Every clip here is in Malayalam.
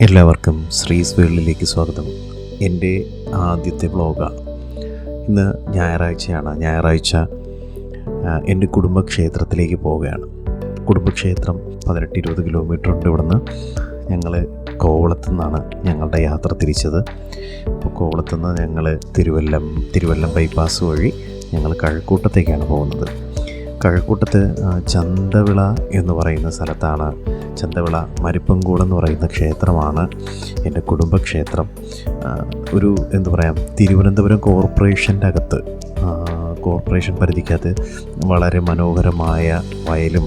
എല്ലാവർക്കും ശ്രീസ് വേൾഡിലേക്ക് സ്വാഗതം. എന്റെ ആദ്യത്തെ വ്ളോഗാണ് ഇന്ന് ഞായറാഴ്ചയാണ്. ഞായറാഴ്ച എന്റെ കുടുംബക്ഷേത്രത്തിലേക്ക് പോവുകയാണ്. കുടുംബക്ഷേത്രം പതിനെട്ട് ഇരുപത് കിലോമീറ്റർ ഉണ്ട് ഇവിടുന്ന്. ഞങ്ങൾ കോവളത്തു നിന്നാണ് ഞങ്ങളുടെ യാത്ര തിരിച്ചത്. അപ്പോൾ കോവളത്തു നിന്ന് ഞങ്ങൾ തിരുവല്ലം തിരുവല്ലം ബൈപ്പാസ് വഴി ഞങ്ങൾ കഴക്കൂട്ടത്തേക്കാണ് പോകുന്നത്. കഴക്കൂട്ടത്ത് ചന്തവിള എന്ന് പറയുന്ന സ്ഥലത്താണ് ചന്തവിള എന്ന് പറയുന്ന ക്ഷേത്രമാണ് എന്റെ കുടുംബക്ഷേത്രം. ഒരു എന്താ പറയാം തിരുവനന്തപുരം കോർപ്പറേഷന്റെ അകത്ത് കോർപ്പറേഷൻ പരിധിക്കകത്ത് വളരെ മനോഹരമായ വയലും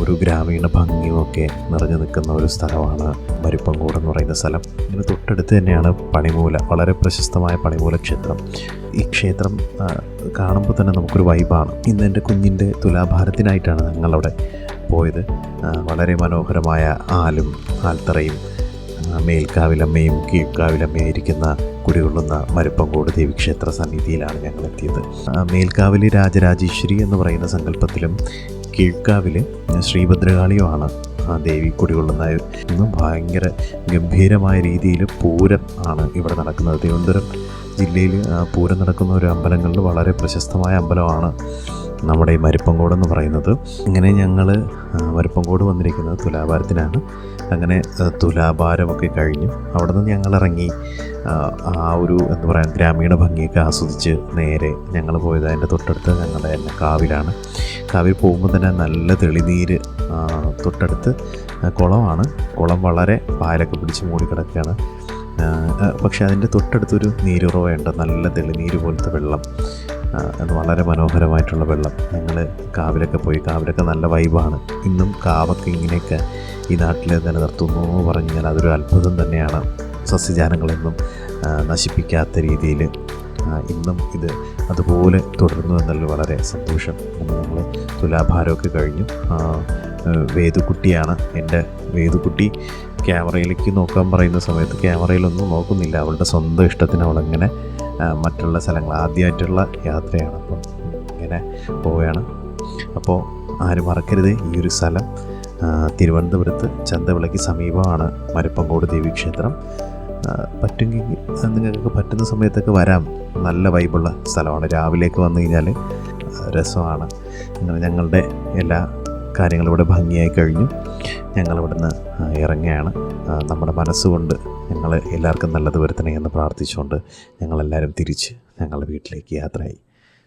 ഒരു ഗ്രാമീണ ഭംഗിയും ഒക്കെ നിറഞ്ഞു നിൽക്കുന്ന ഒരു സ്ഥലമാണ് മരിപ്പങ്കോട് എന്ന് പറയുന്ന സ്ഥലം. ഇതിന് തൊട്ടടുത്ത് തന്നെയാണ് പണിമൂല വളരെ പ്രശസ്തമായ പണിമൂല ക്ഷേത്രം. ഈ ക്ഷേത്രം കാണുമ്പോൾ തന്നെ നമുക്കൊരു വൈബാണ് ഇന്ന് എന്റെ കുഞ്ഞിന്റെ തുലാഭാരത്തിനായിട്ടാണ് ഞങ്ങളവിടെ പോയത്. വളരെ മനോഹരമായ ആലും ആൽത്തറയും മേൽക്കാവിലമ്മയും കീഴ്ക്കാവിലമ്മയും ഇരിക്കുന്ന കുടികൊള്ളുന്ന മരുപ്പങ്കോട് ദേവീക്ഷേത്ര സന്നിധിയിലാണ് ഞങ്ങൾ എത്തിയത്. ആ, മേൽക്കാവിൽ രാജരാജേശ്വരി എന്ന് പറയുന്ന സങ്കല്പത്തിലും കീഴ്ക്കാവിൽ ശ്രീഭദ്രകാളിയുമാണ് ആ ദേവി കുടികൊള്ളുന്ന ഇന്നും ഭയങ്കര ഗംഭീരമായ രീതിയിൽ പൂരം ആണ് ഇവിടെ നടക്കുന്നത്. തിരുവനന്തപുരം ജില്ലയിൽ പൂരം നടക്കുന്ന ഒരു അമ്പലങ്ങളിൽ വളരെ പ്രശസ്തമായ അമ്പലമാണ് നമ്മുടെ ഈ മരുപ്പങ്കോട് എന്ന് പറയുന്നത്. ഇങ്ങനെ ഞങ്ങൾ മരുപ്പങ്കോട് വന്നിരിക്കുന്നത് തുലാഭാരത്തിനാണ്. അങ്ങനെ തുലാഭാരമൊക്കെ കഴിഞ്ഞു. അവിടെ നിന്ന് ഞങ്ങൾ ഇറങ്ങി ആ, ഒരു എന്താ പറയുക ഗ്രാമീണ ഭംഗിയൊക്കെ ആസ്വദിച്ച് നേരെ ഞങ്ങൾ പോയത് അതിന്റെ തൊട്ടടുത്ത് ഞങ്ങളുടെ തന്നെ കാവിലാണ്. കാവിൽ പോകുമ്പോൾ തന്നെ നല്ല തെളിനീര് തൊട്ടടുത്ത് കുളമാണ്. കുളം വളരെ പാലൊക്കെ പിടിച്ച് മൂടിക്കിടക്കുകയാണ് പക്ഷേ അതിന്റെ തൊട്ടടുത്തൊരു നീരുറവയുണ്ട്. നല്ല തെളിനീര് പോലത്തെ വെള്ളം. അത് വളരെ മനോഹരമായിട്ടുള്ള വെള്ളം. ഞങ്ങൾ കാവിലൊക്കെ പോയി കാവിലൊക്കെ നല്ല വൈബാണ് ഇന്നും കാവൊക്കെ ഇങ്ങനെയൊക്കെ ഈ നാട്ടിൽ നിലനിർത്തുന്നു എന്ന് പറഞ്ഞാൽ അതൊരു അത്ഭുതം തന്നെയാണ്. സസ്യജാലങ്ങളൊന്നും നശിപ്പിക്കാത്ത രീതിയിൽ ഇന്നും ഇത് അതുപോലെ തുടർന്നു എന്നുള്ളത് വളരെ സന്തോഷം. ഇന്ന് നമ്മൾ തുലാഭാരമൊക്കെ കഴിഞ്ഞു. വേദുക്കുട്ടിയാണ് എന്റെ വേദുക്കുട്ടി. ക്യാമറയിലേക്ക് നോക്കാൻ പറയുന്ന സമയത്ത് ക്യാമറയിലൊന്നും നോക്കുന്നില്ല. അവളുടെ സ്വന്തം ഇഷ്ടത്തിന് അവളങ്ങനെ മറ്റുള്ള സ്ഥലങ്ങൾ ആദ്യമായിട്ടുള്ള യാത്രയാണ്. അപ്പം ഇങ്ങനെ പോവുകയാണ്. അപ്പോൾ ആരും മറക്കരുത്. ഈ ഒരു സ്ഥലം തിരുവനന്തപുരത്ത് ചന്തവിളയ്ക്ക് സമീപമാണ് മരപ്പങ്കോട് ദേവീക്ഷേത്രം. പറ്റുമെങ്കിൽ നിങ്ങൾക്ക് പറ്റുന്ന സമയത്തൊക്കെ വരാം. നല്ല വൈബുള്ള സ്ഥലമാണ്. രാവിലേക്ക് വന്നു കഴിഞ്ഞാൽ രസമാണ്. ഞങ്ങളുടെ എല്ലാ കാര്യങ്ങളും ഇവിടെ ഭംഗിയായി കഴിഞ്ഞു. ഞങ്ങളിവിടുന്ന് നിന്ന് ഇറങ്ങുകയാണ്. നമ്മുടെ മനസ്സുകൊണ്ട് ഞങ്ങൾ എല്ലാവർക്കും നല്ലത് വരുത്തണേ എന്ന് പ്രാർത്ഥിച്ചുകൊണ്ട് ഞങ്ങളെല്ലാവരും തിരിച്ച് ഞങ്ങളുടെ വീട്ടിലേക്ക് യാത്രയായി.